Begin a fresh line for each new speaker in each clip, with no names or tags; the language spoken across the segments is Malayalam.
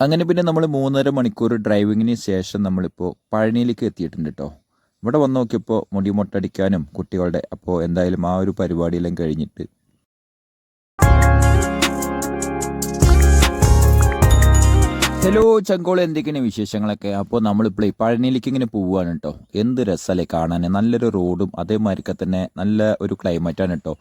അങ്ങനെ പിന്നെ നമ്മൾ മൂന്നര മണിക്കൂർ ഡ്രൈവിങ്ങിന് ശേഷം നമ്മളിപ്പോൾ പഴനിയിലേക്ക് എത്തിയിട്ടുണ്ട് കേട്ടോ ഇവിടെ വന്ന് നോക്കിയപ്പോൾ മുടി മൊട്ടടിക്കാനും കുട്ടികളുടെ അപ്പോൾ എന്തായാലും ആ ഒരു പരിപാടിയെല്ലാം കഴിഞ്ഞിട്ട് ഹലോ ചങ്കോൾ എന്തൊക്കെയാണ് വിശേഷങ്ങളൊക്കെ? അപ്പോൾ നമ്മളിപ്പോൾ പഴനിയിലേക്ക് ഇങ്ങനെ പോവുകയാണ് കേട്ടോ എന്ത് രസമല്ലേ കാണാൻ നല്ലൊരു റോഡും അതേമാതിരിക്കെ തന്നെ നല്ല ഒരു ക്ലൈമറ്റാണ് കേട്ടോ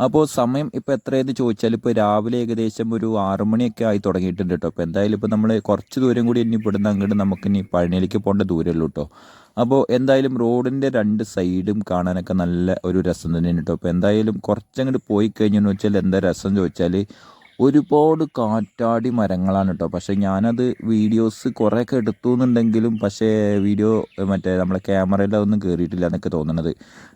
അപ്പോൾ സമയം ഇപ്പോൾ എത്രയെന്ന് ചോദിച്ചാൽ ഇപ്പോൾ രാവിലെ ഏകദേശം ഒരു ആറു മണിയൊക്കെ ആയി തുടങ്ങിയിട്ടുണ്ട് കേട്ടോ അപ്പോൾ എന്തായാലും ഇപ്പോൾ നമ്മൾ കുറച്ച് ദൂരം കൂടി ഇനി ഇവിടുന്ന് അങ്ങോട്ട് നമുക്ക് ഇനി പഴനിയിലേക്ക് പോകേണ്ട ദൂരമുള്ളൂ കേട്ടോ അപ്പോൾ എന്തായാലും റോഡിന്റെ രണ്ട് സൈഡും കാണാനൊക്കെ നല്ല ഒരു രസം തന്നെയാണ് കേട്ടോ അപ്പോൾ എന്തായാലും കുറച്ചങ്ങോട്ട് പോയി കഴിഞ്ഞെന്ന് വെച്ചാൽ എന്താ രസം ചോദിച്ചാൽ ഒരുപാട് കാറ്റാടി മരങ്ങളാണ് കേട്ടോ പക്ഷേ ഞാനത് വീഡിയോസ് കുറേയൊക്കെ എടുത്തു എന്നുണ്ടെങ്കിലും പക്ഷേ വീഡിയോ മറ്റേ നമ്മളെ ക്യാമറയിൽ അതൊന്നും കയറിയിട്ടില്ല എന്നൊക്കെ തോന്നുന്നത്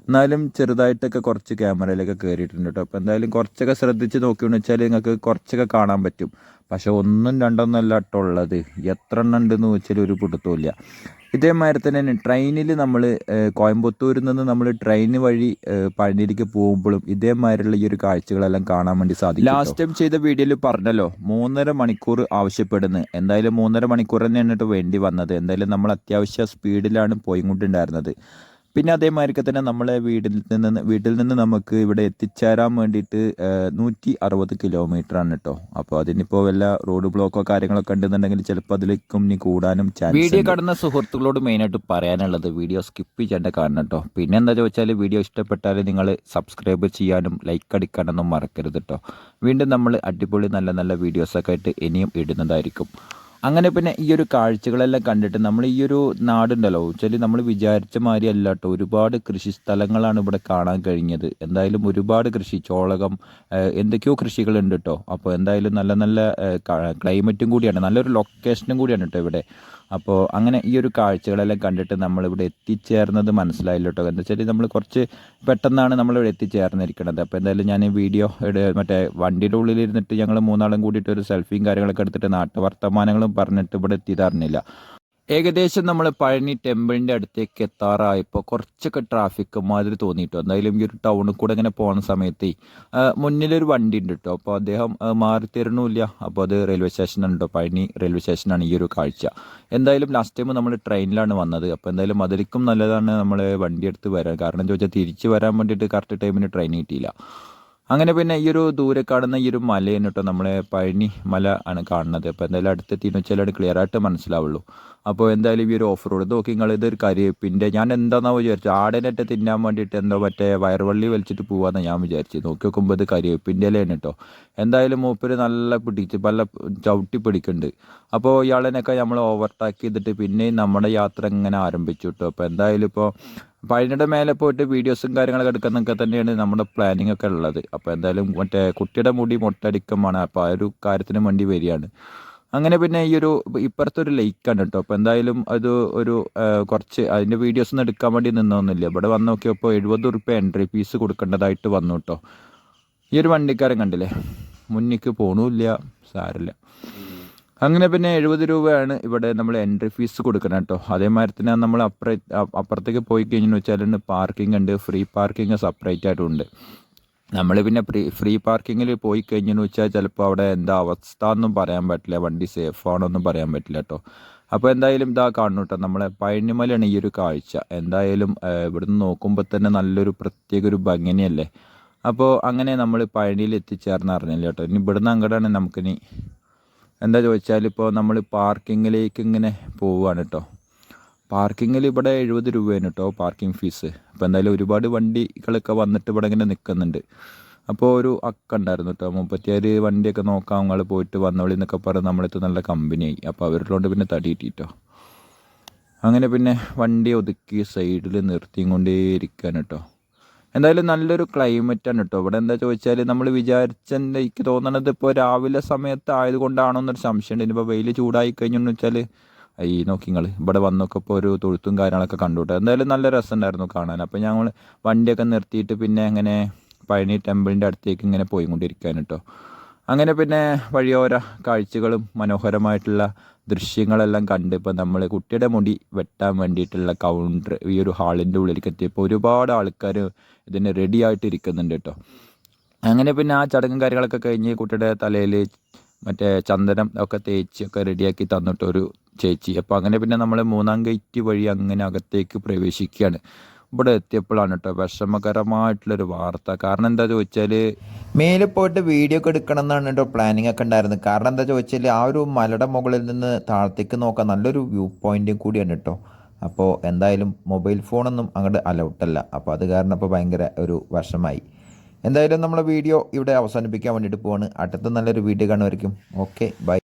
എന്നാലും ചെറുതായിട്ടൊക്കെ കുറച്ച് ക്യാമറയിലൊക്കെ കയറിയിട്ടുണ്ട് കേട്ടോ അപ്പോൾ എന്തായാലും കുറച്ചൊക്കെ ശ്രദ്ധിച്ച് നോക്കിയെന്ന് വെച്ചാൽ നിങ്ങൾക്ക് കുറച്ചൊക്കെ കാണാൻ പറ്റും. പക്ഷെ ഒന്നും രണ്ടൊന്നല്ല കേട്ടോ ഉള്ളത്. എത്ര എണ്ണം ഉണ്ടെന്ന് വെച്ചാൽ ഒരു പിടുത്തമില്ല ഇതേമാതിരി തന്നെ ട്രെയിനിൽ നമ്മൾ കോയമ്പത്തൂരിൽ നിന്ന് നമ്മൾ ട്രെയിൻ വഴി പഴനിയിലേക്ക് പോകുമ്പോഴും ഇതേമാതിരിയുള്ള ഈ ഒരു കാഴ്ചകളെല്ലാം കാണാൻ വേണ്ടി സാധിക്കും ലാസ്റ്റ് ടൈം ചെയ്ത വീഡിയോയിൽ പറഞ്ഞല്ലോ മൂന്നര മണിക്കൂർ ആവശ്യപ്പെടുന്നു. എന്തായാലും മൂന്നര മണിക്കൂർ തന്നെയാണ് വേണ്ടി വന്നത്. എന്തായാലും നമ്മൾ അത്യാവശ്യ സ്പീഡിലാണ് പോയിക്കൊണ്ടുണ്ടായിരുന്നത്. പിന്നെ അതേമാതിരി തന്നെ നമ്മളെ വീടിൽ നിന്ന് വീട്ടിൽ നിന്ന് നമുക്ക് ഇവിടെ എത്തിച്ചേരാൻ വേണ്ടിയിട്ട് നൂറ്റി അറുപത് കിലോമീറ്റർ ആണ് കേട്ടോ അപ്പോൾ അതിനിപ്പോൾ വല്ല റോഡ് ബ്ലോക്കോ കാര്യങ്ങളൊക്കെ ഉണ്ടെന്നുണ്ടെങ്കിൽ ചിലപ്പോൾ അതിലേക്കും ഇനി കൂടാനും ചാൻസ് വീഡിയോ കാണുന്ന സുഹൃത്തുക്കളോട് മെയിനായിട്ട് പറയാനുള്ളത് വീഡിയോ സ്കിപ്പ് ചെയ്യേണ്ട കാരണം കേട്ടോ പിന്നെ എന്താ ചോദിച്ചാൽ വീഡിയോ ഇഷ്ടപ്പെട്ടാൽ നിങ്ങൾ സബ്സ്ക്രൈബ് ചെയ്യാനും ലൈക്ക് അടിക്കാനൊന്നും മറക്കരുത് കേട്ടോ വീണ്ടും നമ്മൾ അടിപൊളി നല്ല നല്ല വീഡിയോസൊക്കെ ആയിട്ട് ഇനിയും ഇടുന്നതായിരിക്കും. അങ്ങനെ പിന്നെ ഈ ഒരു കാഴ്ചകളെല്ലാം കണ്ടിട്ട് നമ്മൾ ഈ ഒരു നാടുണ്ടല്ലോ വെച്ചാൽ നമ്മൾ വിചാരിച്ച മാതിരി അല്ല കേട്ടോ ഒരുപാട് കൃഷി സ്ഥലങ്ങളാണ് ഇവിടെ കാണാൻ കഴിഞ്ഞത്. എന്തായാലും ഒരുപാട് കൃഷി ചോളകം എന്തൊക്കെയോ കൃഷികൾ ഉണ്ട് കേട്ടോ അപ്പോൾ എന്തായാലും നല്ല നല്ല ക്ലൈമറ്റും കൂടിയാണ്. നല്ലൊരു ലൊക്കേഷനും കൂടിയാണ് കേട്ടോ ഇവിടെ. അപ്പോൾ അങ്ങനെ ഈ ഒരു കാഴ്ചകളെല്ലാം കണ്ടിട്ട് നമ്മളിവിടെ എത്തിച്ചേർന്നത് മനസ്സിലായില്ല കേട്ടോ എന്താ വെച്ചാൽ നമ്മൾ കുറച്ച് പെട്ടെന്നാണ് നമ്മളിവിടെ എത്തിച്ചേർന്നിരിക്കുന്നത് അപ്പോൾ എന്തായാലും ഞാൻ വീഡിയോ മറ്റേ വണ്ടിയുടെ ഉള്ളിലിരുന്നിട്ട് ഞങ്ങൾ മൂന്നാളും കൂടിയിട്ട് ഒരു സെൽഫിയും കാര്യങ്ങളൊക്കെ എടുത്തിട്ട് നാട്ടുവർത്തമാനങ്ങളും പറഞ്ഞിട്ട് ഇവിടെ എത്തിയതായിരുന്നില്ല ഏകദേശം നമ്മൾ പഴനി ടെമ്പിളിന്റെ അടുത്തേക്ക് എത്താറായപ്പോൾ കുറച്ചൊക്കെ ട്രാഫിക് മാതിരി തോന്നിയിട്ടു എന്തായാലും ഈ ഒരു ടൗണിൽ കൂടെ ഇങ്ങനെ പോകുന്ന സമയത്ത് മുന്നിലൊരു വണ്ടി ഉണ്ട് കേട്ടോ അപ്പോൾ അദ്ദേഹം മാറി തരണമില്ല അപ്പോൾ അത് റെയിൽവേ സ്റ്റേഷനാണ് കേട്ടോ പഴനി റെയിൽവേ സ്റ്റേഷനാണ് ഈ ഒരു കാഴ്ച. എന്തായാലും ലാസ്റ്റ് ടൈം നമ്മൾ ട്രെയിനിലാണ് വന്നത്. അപ്പോൾ എന്തായാലും അതിലേക്കും നല്ലതാണ് നമ്മൾ വണ്ടി എടുത്ത് വരാൻ. കാരണം എന്താ വെച്ചാൽ തിരിച്ച് വരാൻ വേണ്ടിയിട്ട് കറക്റ്റ് ടൈമിന് ട്രെയിൻ കിട്ടിയില്ല. അങ്ങനെ പിന്നെ ഈ ഒരു ദൂരെ കാണുന്ന ഈ ഒരു മലയാണ് കേട്ടോ നമ്മളെ പഴനി മല ആണ് കാണുന്നത്. അപ്പോൾ എന്തായാലും അടുത്തെത്തിയെന്ന് വെച്ചാൽ ക്ലിയർ ആയിട്ട് മനസ്സിലാവുള്ളൂ. അപ്പോൾ എന്തായാലും ഈ ഒരു ഓഫ് റോഡ് നോക്കി നിങ്ങൾ ഇതൊരു കരിവേപ്പിന്റെ ഞാൻ എന്താണെന്നാ വിചാരിച്ചു ആടേനറ്റ് തിന്നാൻ വേണ്ടിയിട്ട് എന്തോ മറ്റേ വയർവള്ളി വലിച്ചിട്ട് പോവാന്ന് ഞാൻ വിചാരിച്ചു നോക്കി നോക്കുമ്പോൾ ഇത് കരിവേപ്പിന്റെ ഇലയാണ് കേട്ടോ എന്തായാലും മൂപ്പര് നല്ല പിടിച്ച് പല ചവിട്ടി പിടിക്കുന്നുണ്ട് അപ്പോൾ ഇയാളിനൊക്കെ നമ്മൾ ഓവർടേക്ക് ചെയ്തിട്ട് പിന്നെയും നമ്മുടെ യാത്ര ഇങ്ങനെ ആരംഭിച്ചു കേട്ടോ അപ്പോൾ എന്തായാലും ഇപ്പോൾ പഴനിയുടെ മേലെ പോയിട്ട് വീഡിയോസും കാര്യങ്ങളൊക്കെ എടുക്കുന്നൊക്കെ തന്നെയാണ് നമ്മുടെ പ്ലാനിങ് ഒക്കെ ഉള്ളത്. അപ്പോൾ എന്തായാലും മറ്റേ കുട്ടിയുടെ മുടി മൊട്ടടിക്കുമാണ് അപ്പോൾ ആ ഒരു കാര്യത്തിന് വേണ്ടി വരികയാണ്. അങ്ങനെ പിന്നെ ഈ ഒരു ഇപ്പുറത്തെ ഒരു ലേക്കാണ് കേട്ടോ. അപ്പോൾ എന്തായാലും അത് ഒരു കുറച്ച് അതിന്റെ വീഡിയോസ് ഒന്നും എടുക്കാൻ വേണ്ടി നിന്നൊന്നുമില്ല. ഇവിടെ വന്ന് നോക്കിയപ്പോൾ എഴുപത് റുപ്യ എൻട്രി ഫീസ് കൊടുക്കേണ്ടതായിട്ട് വന്നു കേട്ടോ. ഈ ഒരു വണ്ടിക്കാരൻ കണ്ടില്ലേ? മുന്നിക്ക് പോണൂല്ല സാരമില്ല. അങ്ങനെ പിന്നെ എഴുപത് രൂപയാണ് ഇവിടെ നമ്മൾ എൻട്രി ഫീസ് കൊടുക്കണം കേട്ടോ. അതേമാതിരി തന്നെ നമ്മൾ അപ്പുറ അപ്പുറത്തേക്ക് പോയി കഴിഞ്ഞെന്ന് വെച്ചാൽ പാർക്കിംഗ് ഉണ്ട് ഫ്രീ പാർക്കിംഗ് സെപ്പറേറ്റ് ആയിട്ടുണ്ട് നമ്മൾ പിന്നെ ഫ്രീ ഫ്രീ പാർക്കിങ്ങിൽ പോയി കഴിഞ്ഞെന്ന് വെച്ചാൽ ചിലപ്പോൾ അവിടെ എന്താ അവസ്ഥ എന്നും പറയാൻ പറ്റില്ല വണ്ടി സേഫ് ആണോന്നും പറയാൻ പറ്റില്ല കേട്ടോ. അപ്പോൾ എന്തായാലും ഇതാ കാണുന്നു കേട്ടോ നമ്മളെ പഴനിമലയാണ് ഈ ഒരു കാഴ്ച. എന്തായാലും ഇവിടുന്ന് നോക്കുമ്പോൾ തന്നെ നല്ലൊരു പ്രത്യേക ഒരു ഭംഗിയല്ലേ? അപ്പോൾ അങ്ങനെ നമ്മൾ പഴനിയിൽ എത്തിച്ചേർന്ന് അറിഞ്ഞില്ല കേട്ടോ. ഇനി ഇവിടുന്ന് അങ്ങോട്ടാണ് നമുക്കിനി എന്താ ചോദിച്ചാൽ ഇപ്പോൾ നമ്മൾ പാർക്കിങ്ങിലേക്ക് ഇങ്ങനെ പോവുകയാണ് കേട്ടോ. പാർക്കിങ്ങിൽ ഇവിടെ എഴുപത് രൂപയാണ് കേട്ടോ പാർക്കിംഗ് ഫീസ് അപ്പോൾ എന്തായാലും ഒരുപാട് വണ്ടികളൊക്കെ വന്നിട്ട് ഇവിടെ ഇങ്ങനെ നിൽക്കുന്നുണ്ട്. അപ്പോൾ ഒരു അക്ക ഉണ്ടായിരുന്നു കേട്ടോ. മുപ്പത്തിയാറ് വണ്ടിയൊക്കെ നോക്കാം നിങ്ങൾ പോയിട്ട് വന്നോളി എന്നൊക്കെ പറഞ്ഞ് നമ്മളിത് നല്ല കമ്പനിയായി അപ്പോൾ അവരിലോണ്ട് പിന്നെ തടി കിട്ടിയിട്ടോ അങ്ങനെ പിന്നെ വണ്ടി ഒതുക്കി സൈഡിൽ നിർത്തിയും കൊണ്ടേ ഇരിക്കാൻ കേട്ടോ. എന്തായാലും നല്ലൊരു ക്ലൈമറ്റാണ് കേട്ടോ ഇവിടെ എന്താ ചോദിച്ചാൽ നമ്മൾ വിചാരിച്ചെന്റെ എനിക്ക് തോന്നണത് ഇപ്പോൾ രാവിലെ സമയത്ത് ആയതുകൊണ്ടാണോ എന്നൊരു സംശയമുണ്ട് ഇനിയിപ്പോൾ വെയിൽ ചൂടായി കഴിഞ്ഞെന്ന് വെച്ചാൽ ഈ നോക്കി നിങ്ങൾ ഇവിടെ വന്നൊക്കെ ഇപ്പോൾ ഒരു തൊഴുത്തും കാര്യങ്ങളൊക്കെ കണ്ടുട്ടോ. എന്തായാലും നല്ല രസമുണ്ടായിരുന്നു കാണാൻ. അപ്പോൾ ഞങ്ങൾ വണ്ടിയൊക്കെ നിർത്തിയിട്ട് പിന്നെ അങ്ങനെ പഴനി ടെമ്പിളിന്റെ അടുത്തേക്ക് ഇങ്ങനെ പോയിക്കൊണ്ടിരിക്കാൻ കേട്ടോ അങ്ങനെ പിന്നെ വഴിയോര കാഴ്ചകളും മനോഹരമായിട്ടുള്ള ദൃശ്യങ്ങളെല്ലാം കണ്ട് ഇപ്പോൾ നമ്മൾ കുട്ടിയുടെ മുടി വെട്ടാൻ വേണ്ടിയിട്ടുള്ള കൗണ്ടർ ഈ ഒരു ഹാളിന്റെ ഉള്ളിലേക്ക് എത്തിയപ്പോൾ ഒരുപാട് ആൾക്കാർ ഇതിന് റെഡി ആയിട്ട് ഇരിക്കുന്നുണ്ട് കേട്ടോ. അങ്ങനെ പിന്നെ ആ ചടങ്ങും കാര്യങ്ങളൊക്കെ കഴിഞ്ഞ് കുട്ടിയുടെ തലയിൽ മറ്റേ ചന്ദനം ഒക്കെ തേച്ച് ഒക്കെ റെഡിയാക്കി തന്നിട്ടൊരു ചേച്ചി. അപ്പോൾ അങ്ങനെ പിന്നെ നമ്മൾ മൂന്നാം ഗേറ്റ് വഴി അങ്ങനെ അകത്തേക്ക് പ്രവേശിക്കുകയാണ്. ഇവിടെ എത്തിയപ്പോഴാണ് കേട്ടോ വിഷമകരമായിട്ടുള്ളൊരു വാർത്ത. കാരണം എന്താ ചോദിച്ചാൽ മേലെ പോയിട്ട് വീഡിയോ ഒക്കെ എടുക്കണം എന്നാണ് കേട്ടോ പ്ലാനിങ് ഒക്കെ ഉണ്ടായിരുന്നത്. കാരണം എന്താ ചോദിച്ചാൽ ആ ഒരു മലയുടെ മുകളിൽ നിന്ന് താഴത്തേക്ക് നോക്കാൻ നല്ലൊരു വ്യൂ പോയിന്റും കൂടിയാണ് കേട്ടോ അപ്പോൾ എന്തായാലും മൊബൈൽ ഫോണൊന്നും അങ്ങോട്ട് അലൗട്ടല്ല അപ്പോൾ അത് കാരണം ഇപ്പോൾ ഭയങ്കര ഒരു വർഷമായി എന്തായാലും നമ്മളെ വീഡിയോ ഇവിടെ അവസാനിപ്പിക്കാൻ വേണ്ടിയിട്ട് പോവാണ്. അടുത്ത നല്ലൊരു വീഡിയോ കാണുമായിരിക്കും ഓക്കെ ബൈ